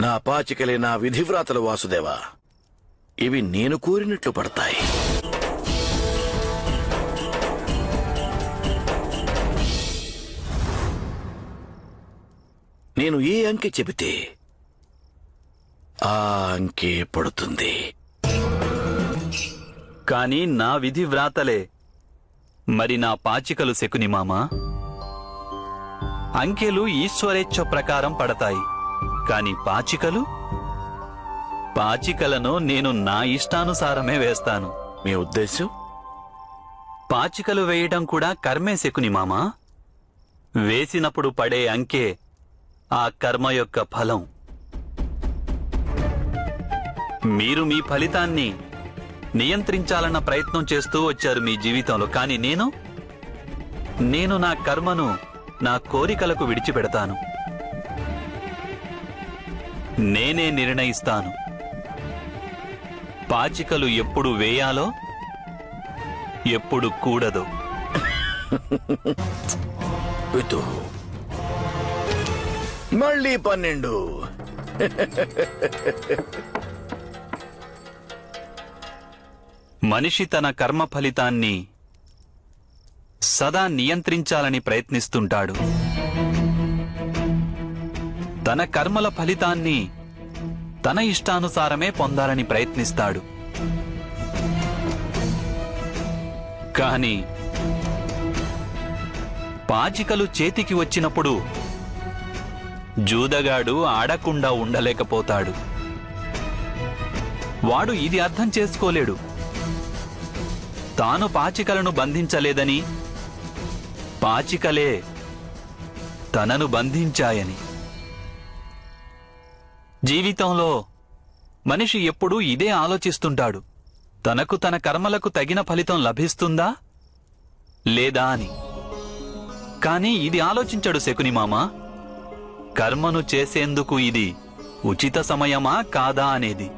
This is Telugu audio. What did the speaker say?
నా పాచికలే నా విధివ్రాతలు వాసుదేవా. ఇవి నేను కోరినట్లు పడతాయి. నేను ఏ అంకె చెబితే ఆ అంకె పడుతుంది. కాని నా విధి వ్రాతలే మరి నా పాచికలు శకుని మామా? అంకెలు ఈశ్వరేచ్ఛ ప్రకారం పడతాయి. కాని పాచికలు? పాచికలను నేను నా ఇష్టానుసారమే వేస్తాను. మీ ఉద్దేశం పాచికలు వేయడం కూడా కర్మే శకుని మామా? వేసినప్పుడు పడే అంకే ఆ కర్మ యొక్క ఫలం. మీరు మీ ఫలితాన్ని నియంత్రించాలన్న ప్రయత్నం చేస్తూ వచ్చారు మీ జీవితంలో కానీ నేను నేను నా కర్మను నా కోరికలకు విడిచిపెడతాను. నేనే నిర్ణయిస్తాను. పాచికలు ఎప్పుడు వేయాలో ఎప్పుడు కూడదో. పితు మళ్ళీ పన్నెండు. మనిషి తన కర్మ ఫలితాన్ని సదా నియంత్రించాలని ప్రయత్నిస్తుంటాడు. తన కర్మల ఫలితాన్ని తన ఇష్టానుసారమే పొందాలని ప్రయత్నిస్తాడు. కాని పాచికలు చేతికి వచ్చినప్పుడు జూదగాడు ఆడకుండా ఉండలేకపోతాడు. వాడు ఇది అర్థం చేసుకోలేడు. తాను పాచికలను బంధించలేదని పాచికలే తనను బంధించాయని. జీవితంలో మనిషి ఎప్పుడూ ఇదే ఆలోచిస్తుంటాడు. తనకు తన కర్మలకు తగిన ఫలితం లభిస్తుందా? లేదా అని. కాని ఇది ఆలోచించడు శకుని మామ. కర్మను చేసేందుకు ఇది ఉచిత సమయమా కాదా అనేది.